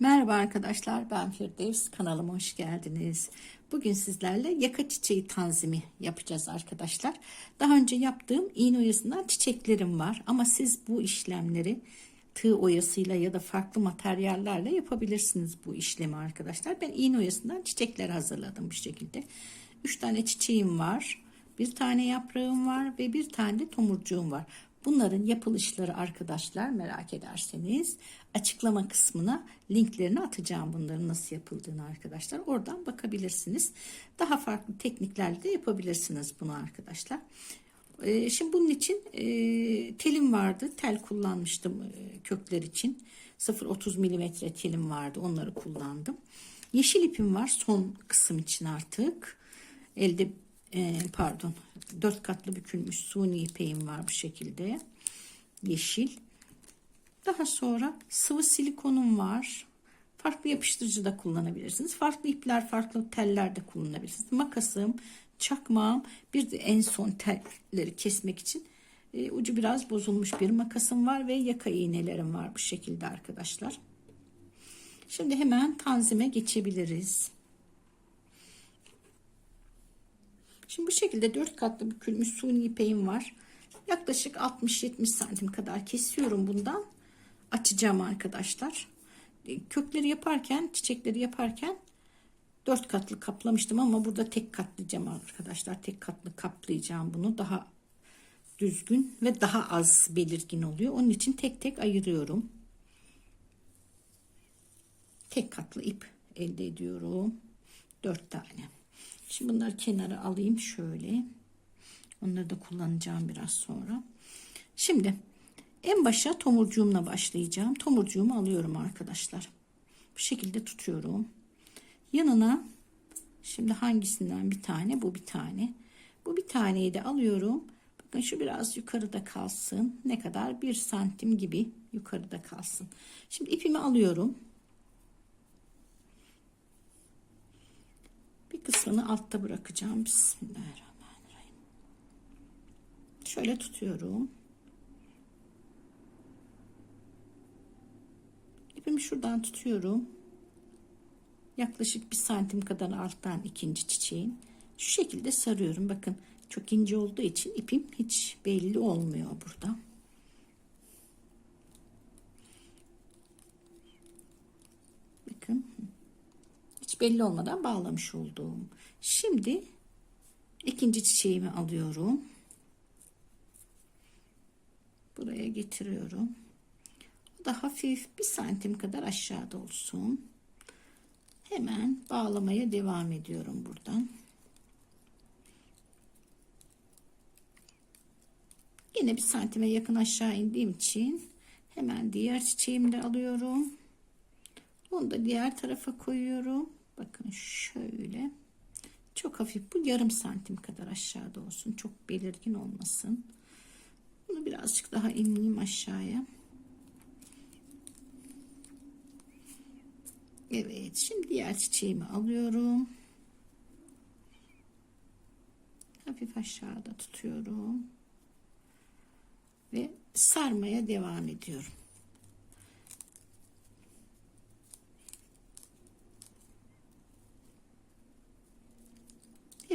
Merhaba arkadaşlar ben Firdevs kanalıma hoş geldiniz. Bugün sizlerle yaka çiçeği tanzimi yapacağız arkadaşlar. Daha önce yaptığım iğne oyasından çiçeklerim var ama siz bu işlemleri tığ oyasıyla ya da farklı materyallerle yapabilirsiniz bu işlemi arkadaşlar. Ben iğne oyasından çiçekler hazırladım bu şekilde. 3 tane çiçeğim var. Bir tane yaprağım var ve bir tane de tomurcuğum var. Bunların yapılışları arkadaşlar merak ederseniz açıklama kısmına linklerini atacağım bunların nasıl yapıldığını arkadaşlar. Oradan bakabilirsiniz. Daha farklı tekniklerle de yapabilirsiniz bunu arkadaşlar. Ee, şimdi bunun için e, telim vardı. Tel kullanmıştım e, kökler için. 0.30 milimetre telim vardı. Onları kullandım. Yeşil ipim var son kısım için artık. Elde e, pardon dört katlı bükülmüş suni ipeğim var bu şekilde. Yeşil. Daha sonra sıvı silikonum var. Farklı yapıştırıcı da kullanabilirsiniz. Farklı ipler farklı teller de kullanabilirsiniz. Makasım çakmağım bir de en son telleri kesmek için e, ucu biraz bozulmuş bir makasım var ve yaka iğnelerim var bu şekilde arkadaşlar. Şimdi hemen tanzime geçebiliriz Şimdi bu şekilde dört katlı bükülmüş suni ipeğim var. Yaklaşık 60-70 santim kadar kesiyorum bundan. Açacağım arkadaşlar. E, kökleri yaparken, çiçekleri yaparken dört katlı kaplamıştım ama burada tek katlayacağım arkadaşlar. Tek katlı kaplayacağım bunu. Daha düzgün ve daha az belirgin oluyor. Onun için tek tek ayırıyorum. Tek katlı ip elde ediyorum. Dört tane. Şimdi bunları kenara alayım şöyle. Onları da kullanacağım biraz sonra. Şimdi en başa tomurcuğumla başlayacağım. Tomurcuğumu alıyorum arkadaşlar. Bu şekilde tutuyorum. Yanına şimdi hangisinden bir tane bu bir tane. Bu bir taneyi de alıyorum. Bakın şu biraz yukarıda kalsın. Ne kadar? Bir santim gibi yukarıda kalsın. Şimdi ipimi alıyorum. Kısmını altta bırakacağım. Bismillahirrahmanirrahim. Şöyle tutuyorum. İpimi şuradan tutuyorum. Yaklaşık bir santim kadar alttan ikinci çiçeğin. Şu şekilde sarıyorum. Bakın çok ince olduğu için ipim hiç belli olmuyor burada. Bakın belli olmadan bağlamış olduğum. Şimdi ikinci çiçeğimi alıyorum. Buraya getiriyorum. O da hafif bir santim kadar aşağıda olsun. Hemen bağlamaya devam ediyorum buradan. Yine bir santime yakın aşağı indiğim için hemen diğer çiçeğimi de alıyorum. Onu da diğer tarafa koyuyorum. Bakın şöyle. Çok hafif bu yarım santim kadar aşağıda olsun. Çok belirgin olmasın. Bunu birazcık daha ineyim aşağıya. Evet şimdi diğer çiçeğimi alıyorum. Hafif aşağıda tutuyorum. Ve sarmaya devam ediyorum.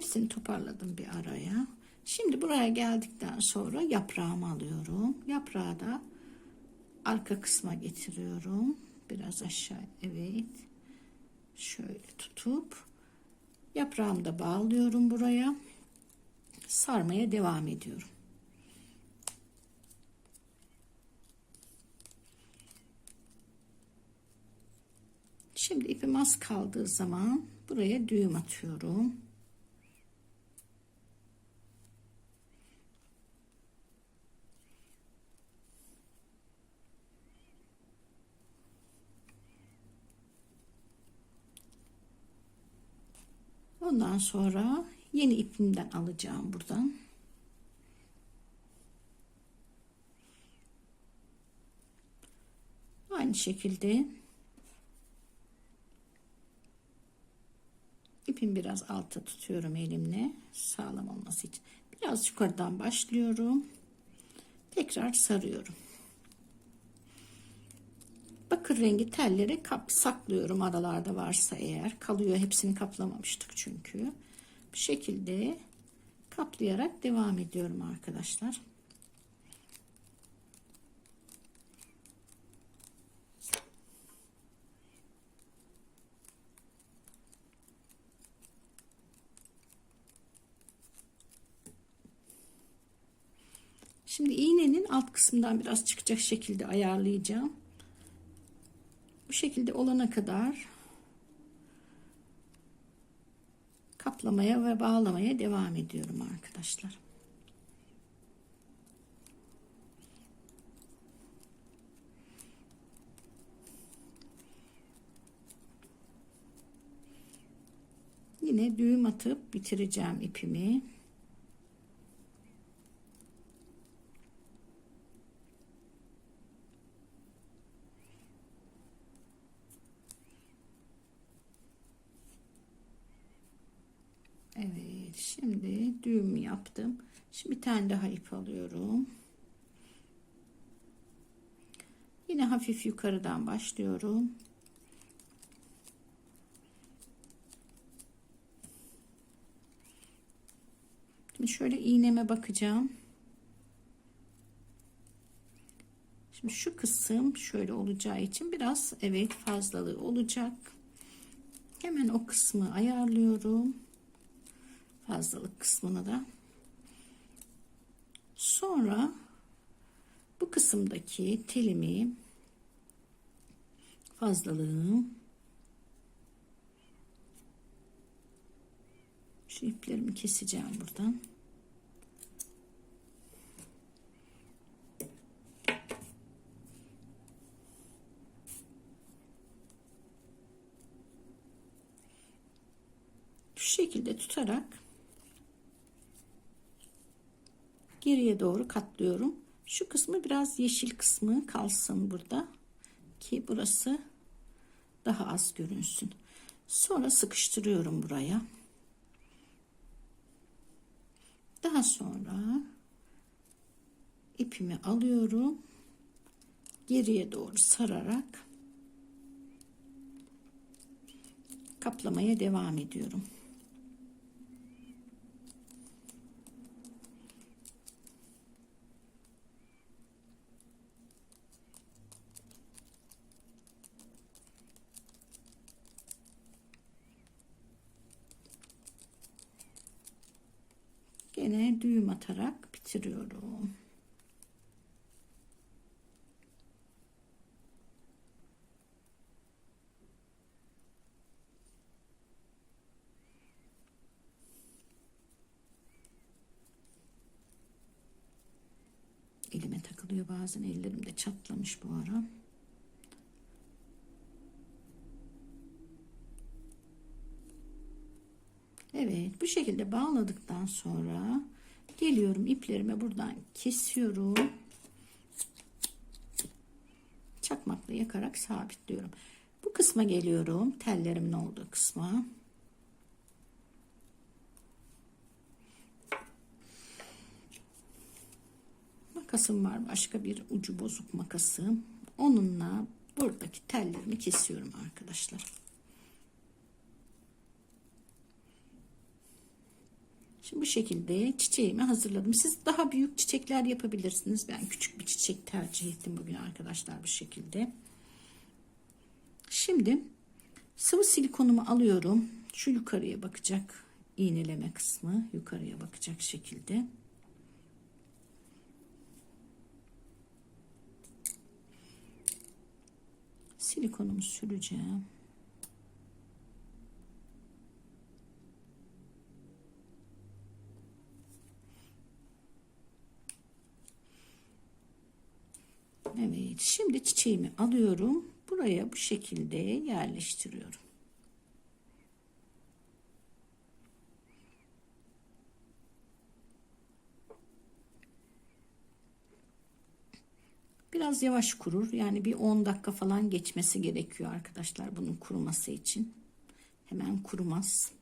Hepsini toparladım bir araya. Şimdi buraya geldikten sonra yaprağımı alıyorum. Yaprağı da arka kısma getiriyorum. Biraz aşağı evet. Şöyle tutup yaprağımı da bağlıyorum buraya. Sarmaya devam ediyorum. Şimdi ipim az kaldığı zaman buraya düğüm atıyorum. Ondan sonra yeni ipimden alacağım buradan. Aynı şekilde ipim biraz alta tutuyorum elimle sağlam olması için. Biraz yukarıdan başlıyorum. Tekrar sarıyorum. Bakır rengi telleri kap saklıyorum aralarda varsa eğer. Kalıyor hepsini kaplamamıştık çünkü. Bu şekilde kaplayarak devam ediyorum arkadaşlar. Şimdi iğnenin alt kısmından biraz çıkacak şekilde ayarlayacağım. Bu şekilde olana kadar kaplamaya ve bağlamaya devam ediyorum arkadaşlar. Yine düğüm atıp bitireceğim ipimi. Evet şimdi düğüm yaptım. Şimdi bir tane daha ip alıyorum. Yine hafif yukarıdan başlıyorum. Şimdi şöyle iğneme bakacağım. Şimdi şu kısım şöyle olacağı için biraz evet fazlalığı olacak. Hemen o kısmı ayarlıyorum fazlalık kısmını da. Sonra bu kısımdaki telimi fazlalığım şu iplerimi keseceğim buradan. Şu şekilde tutarak geriye doğru katlıyorum. Şu kısmı biraz yeşil kısmı kalsın burada ki burası daha az görünsün. Sonra sıkıştırıyorum buraya. Daha sonra ipimi alıyorum. Geriye doğru sararak kaplamaya devam ediyorum. Gene düğüm atarak bitiriyorum. Elime takılıyor bazen ellerim de çatlamış bu ara. Evet bu şekilde bağladıktan sonra geliyorum iplerimi buradan kesiyorum. Çakmakla yakarak sabitliyorum. Bu kısma geliyorum. Tellerimin olduğu kısma. Makasım var. Başka bir ucu bozuk makasım. Onunla buradaki tellerimi kesiyorum arkadaşlar. Şimdi bu şekilde çiçeğimi hazırladım. Siz daha büyük çiçekler yapabilirsiniz. Ben küçük bir çiçek tercih ettim bugün arkadaşlar bu şekilde. Şimdi sıvı silikonumu alıyorum. Şu yukarıya bakacak iğneleme kısmı yukarıya bakacak şekilde. Silikonumu süreceğim. Evet şimdi çiçeğimi alıyorum. Buraya bu şekilde yerleştiriyorum. Biraz yavaş kurur. Yani bir 10 dakika falan geçmesi gerekiyor arkadaşlar bunun kuruması için. Hemen kurumaz.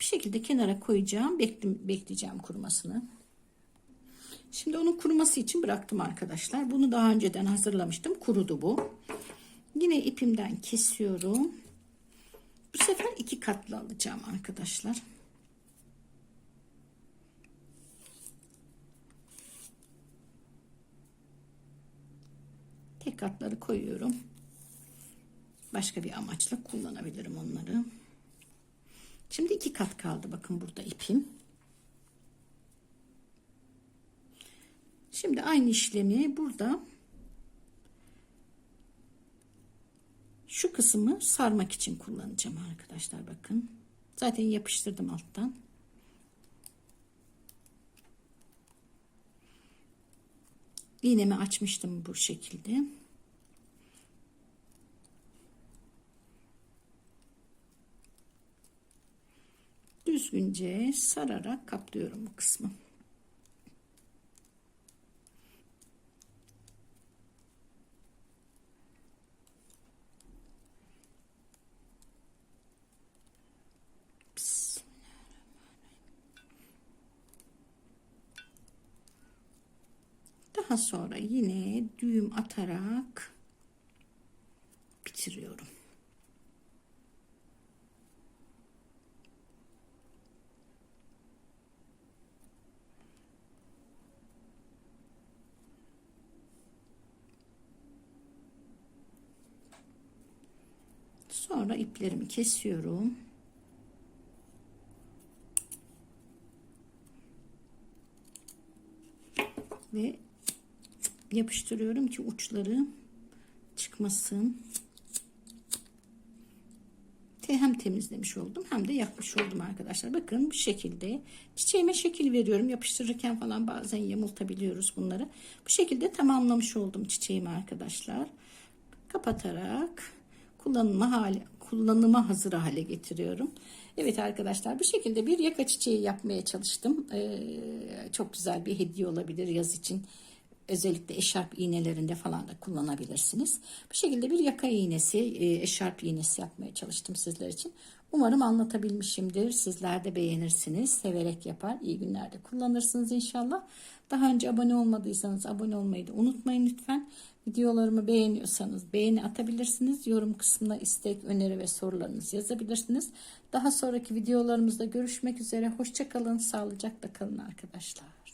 Bir şekilde kenara koyacağım. Bekle, bekleyeceğim kurumasını. Şimdi onun kuruması için bıraktım arkadaşlar. Bunu daha önceden hazırlamıştım. Kurudu bu. Yine ipimden kesiyorum. Bu sefer iki katlı alacağım arkadaşlar. Tek katları koyuyorum. Başka bir amaçla kullanabilirim onları. Şimdi iki kat kaldı. Bakın burada ipim. Şimdi aynı işlemi burada şu kısmı sarmak için kullanacağım arkadaşlar bakın. Zaten yapıştırdım alttan. İğnemi açmıştım bu şekilde. Düzgünce sararak kaplıyorum bu kısmı. Daha sonra yine düğüm atarak bitiriyorum. Sonra iplerimi kesiyorum. Ve yapıştırıyorum ki uçları çıkmasın. Hem temizlemiş oldum hem de yapmış oldum arkadaşlar. Bakın bu şekilde çiçeğime şekil veriyorum. Yapıştırırken falan bazen yamultabiliyoruz bunları. Bu şekilde tamamlamış oldum çiçeğimi arkadaşlar. Kapatarak kullanıma hale kullanıma hazır hale getiriyorum. Evet arkadaşlar bu şekilde bir yaka çiçeği yapmaya çalıştım. Ee, çok güzel bir hediye olabilir yaz için. Özellikle eşarp iğnelerinde falan da kullanabilirsiniz. Bu şekilde bir yaka iğnesi, e, eşarp iğnesi yapmaya çalıştım sizler için. Umarım anlatabilmişimdir. Sizler de beğenirsiniz. Severek yapar. İyi günlerde kullanırsınız inşallah. Daha önce abone olmadıysanız abone olmayı da unutmayın lütfen. Videolarımı beğeniyorsanız beğeni atabilirsiniz. Yorum kısmına istek, öneri ve sorularınızı yazabilirsiniz. Daha sonraki videolarımızda görüşmek üzere. Hoşçakalın, sağlıcakla kalın arkadaşlar.